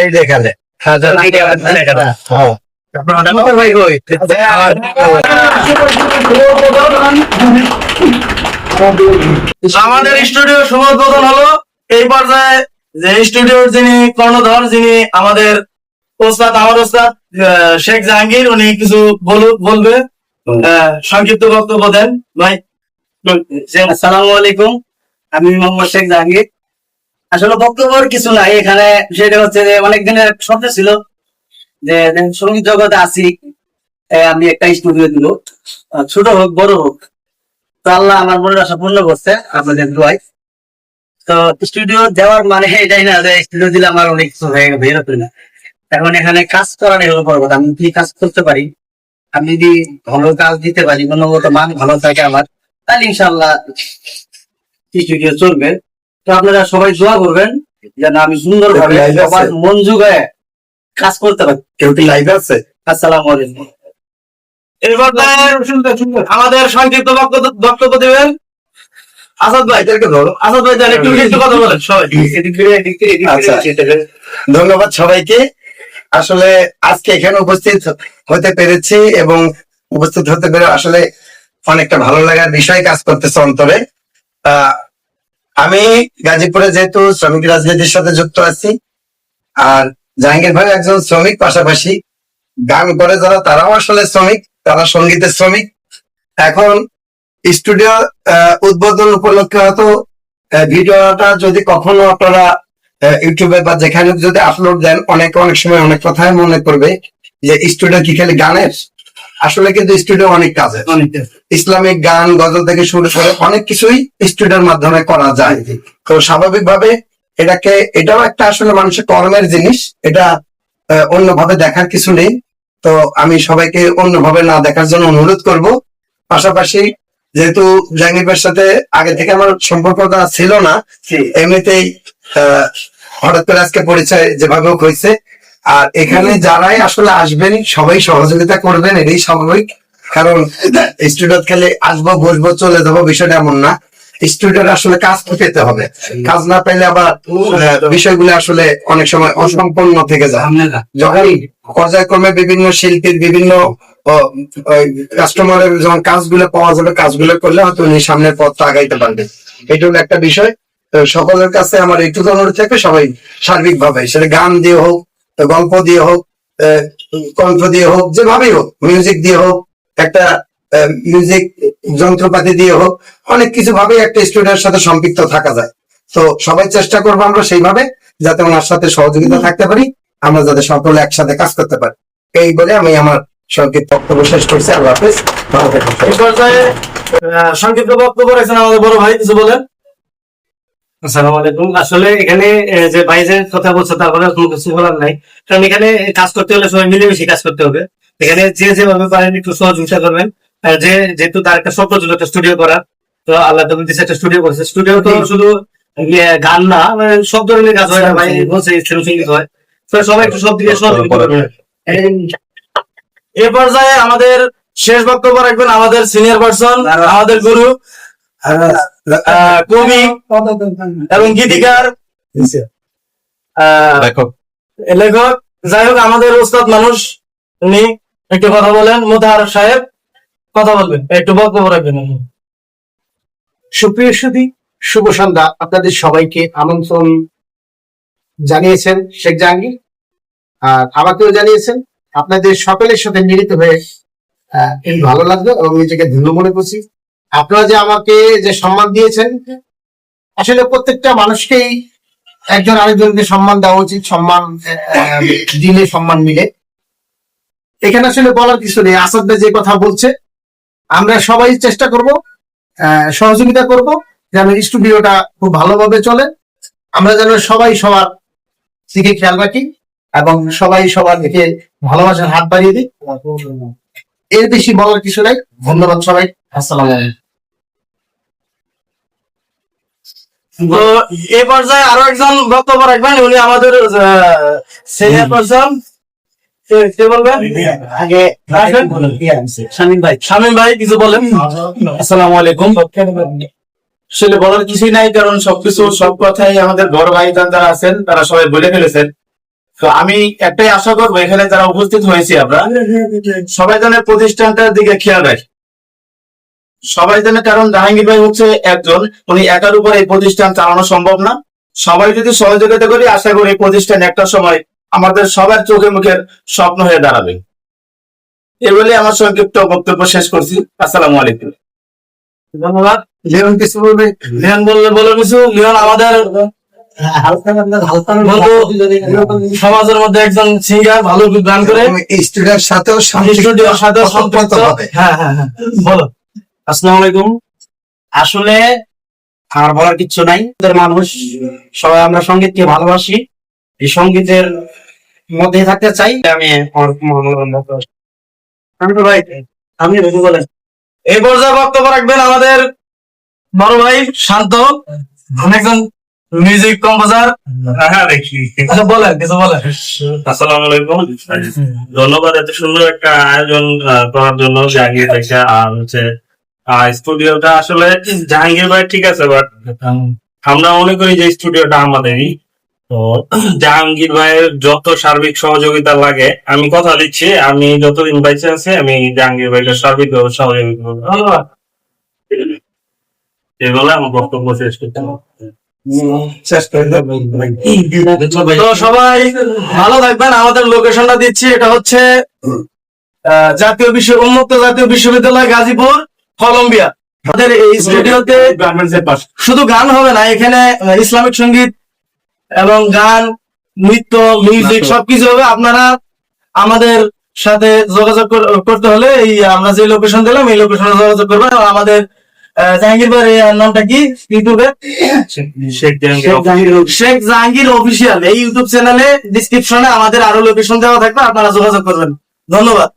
এই হ্যাঁ ভাই কই আমাদের স্টুডিও সমাবোধন হলো এই পর্যায়ে যে স্টুডিওর যিনি কর্ণধর যিনি আমাদের ওস্তাদ আমার ওস্তাদ আহ, শেখ জাহাঙ্গীর উনি কিছু বলু- বলবে আহ, সংক্ষিপ্ত বক্তব্য দেন ভাই আসসালামু আলাইকুম আমি মোহাম্মদ শেখ জাহাঙ্গীর। আসলে বক্তব্যের কিছু নাই, এখানে সেটা হচ্ছে যে অনেক দিনের স্বপ্ন ছিল যে সংগীত জগতে আছি আমি একটা স্টুডিও দিব। ছোট হোক, বড় হোক। তো আল্লাহ আমার মনের আশা পূর্ণ করছে আপনাদের দোয়াই তো স্টুডিও দেওয়ার মানে এটাই না যে স্টুডিও দিলে আমার অনেক কিছু হয়ে গেছে এরকম না। এখন এখানে কাজ করার হলো বড় কথা, আমি কি কাজ করতে পারি? আমি যদি ভালো কাজ দিতে পারি, গুণগত মান ভালো থাকে আমার, তাহলে ইনশাল্লাহ স্টুডিও চলবে। তো আপনারা সবাই দোয়া করবেন যেন আমি সুন্দর ভাবে সবার মন জুগায় কাজ করতে পারি। কেউ কি লাইভ আছে? আসসালামু আলাইকুম। পর্যায়ে আমাদের সংক্ষিপ্ত বক্তব্য- দেবেন। আসাদ ভাই ধরো। আসাদ ভাই তাহলে একটু একটু কথা বলেন সবাই। ধন্যবাদ সবাইকে। আসলে আজকে এখানে উপস্থিত হতে পেরেছি এবং উপস্থিত হতে পেরে আসলে অনেকটা ভালো লাগার বিষয় কাজ করতেছে অন্তরে। আমি গাজীপুরে যেহেতু শ্রমিক রাজনীতির সাথে যুক্ত আছি, আর জাহাঙ্গীর ভাই একজন শ্রমিক, পাশাপাশি গান করে যারা, তারাও আসলে শ্রমিক, তারা সঙ্গীতের শ্রমিক। এখন স্টুডিও উদ্বোধন উপলক্ষে হয়তো ভিডিওটা যদি কখনো আপনারা ইউটিউবে বা যেখানে যদি আপলোড দেন, অনেক অনেক সময় অনেক কথাই মনে করবে যে, স্টুডিও কি খালি গানের? আসলে কিন্তু স্টুডিও অনেক কাজে। ইসলামিক গান গজল থেকে শুরু করে অনেক কিছুই স্টুডিওর মাধ্যমে করা যায়। তো স্বাভাবিকভাবে এটাকে এটাও একটা আসলে মানুষের কর্মের জিনিস। এটা অন্যভাবে দেখার কিছু নেই। তো আমি সবাইকে অন্যভাবে না দেখার জন্য অনুরোধ করব। পাশাপাশি যেহেতু জাহাঙ্গীরের সাথে আগে থেকে আমার সম্পর্কটা ছিল না এমনিতেই আহ, হঠাৎ করে আজকে পরিচয় যেভাবে হয়েছে আর এখানে যারাই আসলে আসবেন সবাই সহযোগিতা করবেন এটাই স্বাভাবিক। কারণ স্টুডিও খেলে আসব বসবো চলে যাব বিষয়টা এমন না। স্টুডিওর আসলে কাজ তো পেতে হবে। কাজ না পেলে আবার বিষয়গুলো আসলে অনেক সময় অসম্পূর্ণ থেকে যায়। যখন পর্যায়ক্রমে বিভিন্ন শিল্পীর বিভিন্ন কাস্টমারের যখন কাজগুলো পাওয়া যাবে কাজগুলো করলে হয়তো উনি সামনের পথটা আগাইতে পারবে। এটা হলো একটা বিষয়। সকলের কাছে আমার একটু অনুরোধ থাকবে সবাই সার্বিক ভাবে সেটা গান দিয়ে হোক গল্প দিয়ে হোক কণ্ঠ দিয়ে হোক যেভাবেই হোক মিউজিক দিয়ে হোক একটা মিউজিক যন্ত্রপাতি দিয়ে হোক অনেক কিছু ভাবে একটা স্টুডিওর সাথে সম্পৃক্ত থাকা যায়। তো সবাই চেষ্টা করব আমরা সেইভাবে যাতে ওনার সাথে সহযোগিতা থাকতে পারি আমরা যাতে সকলে একসাথে কাজ করতে পারি। এই বলে আমি আমার সংক্ষিপ্ত বক্তব্য শেষ করছি। আল্লাহ হাফেজ। ভালো থাকুন সংক্ষিপ্ত বক্তব্য রাখছেন আমাদের বড় ভাই কিছু বলেন? আসসালামু আলাইকুম। আসলে এখানে যে কথা বলছে তারপরে কোনো কিছু বলার নাই। কারণ এখানে কাজ করতে হলে সবাই মিলেমিশে কাজ করতে হবে। এখানে যে যেভাবে পারেন একটু সহযোগিতা করবেন। আর যে যেহেতু তার একটা স্বপ্ন ছিল একটা স্টুডিও করা তো আল্লাহ তুমি দিচ্ছে একটা স্টুডিও করছে। স্টুডিও তো শুধু গান না মানে সব ধরনের কাজ হয় ভাই বলছে ইসলাম সংগীত হয়। তো সবাই একটু সব দিকে সহযোগিতা এই পর্যায়ে আমাদের শেষ বক্তব্য রাখবেন আমাদের সিনিয়র পার্সন আমাদের গুরু কবি এবং গীতিকার লেখক। যাই হোক আমাদের ওস্তাদ মানুষ উনি একটু কথা বলেন। মোতাহার সাহেব কথা বলবেন। একটু বক্তব্য রাখবেন সুপ্রিয় সুদী শুভ সন্ধ্যা। আপনাদের সবাইকে আমন্ত্রণ জানিয়েছেন শেখ জাহাঙ্গীর আর আমাকেও জানিয়েছেন। আপনাদের সকলের সাথে মিলিত হয়ে আহ, খুবই ভালো লাগল এবং নিজেকে ধন্য মনে করছি। আপনারা যে আমাকে যে সম্মান দিয়েছেন, আসলে প্রত্যেকটা মানুষকেই একজন আরেকজনকে সম্মান দেওয়া উচিত, সম্মান দিলে সম্মান মিলে। এখানে আসলে বলার কিছু নেই। আসাদ যে কথা বলছে, আমরা সবাই চেষ্টা করব সহযোগিতা করব, যেন স্টুডিওটা খুব ভালোভাবে চলে। আমরা যেন সবাই সবার দিকে খেয়াল রাখি এবং সবাই সবার দিকে ভালোবাসার হাত বাড়িয়ে দিই। এর বেশি বলার কিছু নাই। ধন্যবাদ সবাই। আসসালাম এই পর্যায়ে আরও একজন বক্তব্য রাখবেন। উনি আমাদের সিনিয়র পার্সন। কে বলবেন? আগে আসেন। ভাই। শামীম ভাই কিছু বলেন। আসসালামু আলাইকুম। আসলে বলার কিছুই নাই কারণ সবকিছু সব কথাই আমাদের বড় ভাই যারা আছেন তারা সবাই বলে ফেলেছেন। তো আমি একটাই আশা করব এখানে যারা উপস্থিত হয়েছি আমরা সবাই যেন প্রতিষ্ঠানটার দিকে খেয়াল রাখি। সবাই জানে কারণ জাহাঙ্গীর ভাই হচ্ছে একজন উনি একার উপর এই প্রতিষ্ঠান চালানো সম্ভব না। সবাই যদি সহযোগিতা করি আশা করি এই প্রতিষ্ঠান একটা সময় আমাদের সবার চোখে মুখের স্বপ্ন হয়ে দাঁড়াবে। এই বলে আমার সংক্ষিপ্ত বক্তব্য শেষ করছি। আসসালামু আলাইকুম। ধন্যবাদ। লিওন কিছু বলবে? লিওন বললে বলে কিছু। লিওন আমাদের সমাজের মধ্যে একজন সিঙ্গার ভালো গান করে। সাথেও স্টুডিওর সাথে সম্পৃক্ত হবে হ্যাঁ হ্যাঁ হ্যাঁ। বলো। আসসালামু আলাইকুম। আসলে আর বলার কিছু নাই। মানুষ সবাই আমরা সঙ্গীতকে ভালোবাসি। এই সঙ্গীতের মধ্যে থাকতে চাই। আমি ভাই আপনি বলেন। এই পর্যায়ে বক্তব্য রাখবেন আমাদের বড় ভাই শান্ত। একজন মিউজিক কম্পোজার হ্যাঁ। দেখি আচ্ছা বলেন কিছু বলেন। আসসালামু আলাইকুম ধন্যবাদ এত সুন্দর একটা আয়োজন আহ, করার জন্য জাহাঙ্গীর ভাইকে। আর হচ্ছে স্টুডিওটা আসলে জাহাঙ্গীর ভাই ঠিক আছে বাট আমরা মনে করি যে স্টুডিওটা আমাদেরই। তো জাহাঙ্গীর ভাইয়ের যত সার্বিক সহযোগিতা লাগে আমি কথা দিচ্ছি আমি যতদিন বাইচে আছে আমি জাহাঙ্গীর ভাইকে সার্বিকভাবে সহযোগিতা করব। বলে আমার বক্তব্য শেষ করতে। তো সবাই ভালো থাকবেন। আমাদের লোকেশনটা দিচ্ছি এটা হচ্ছে জাতীয় বিশ্ব উন্মুক্ত জাতীয় বিশ্ববিদ্যালয় গাজীপুর কলম্বিয়া। আমাদের এই স্টুডিওতে গার্মেন্টসের পাশে শুধু গান হবে না এখানে ইসলামিক সংগীত এবং গান নৃত্য মিউজিক সবকিছু হবে। আপনারা আমাদের সাথে যোগাযোগ করতে হলে এই আমরা যে লোকেশন দিলাম এই লোকেশনে যোগাযোগ করবেন। আমাদের জাহাঙ্গীর নামটা কি? ইউটিউবের শেখ জাহাঙ্গীর শেখ জাহাঙ্গীর অফিসিয়াল এই ইউটিউব চ্যানেলে ডিসক্রিপশনে আমাদের আরও লোকেশন দেওয়া থাকবে আপনারা যোগাযোগ করবেন। ধন্যবাদ।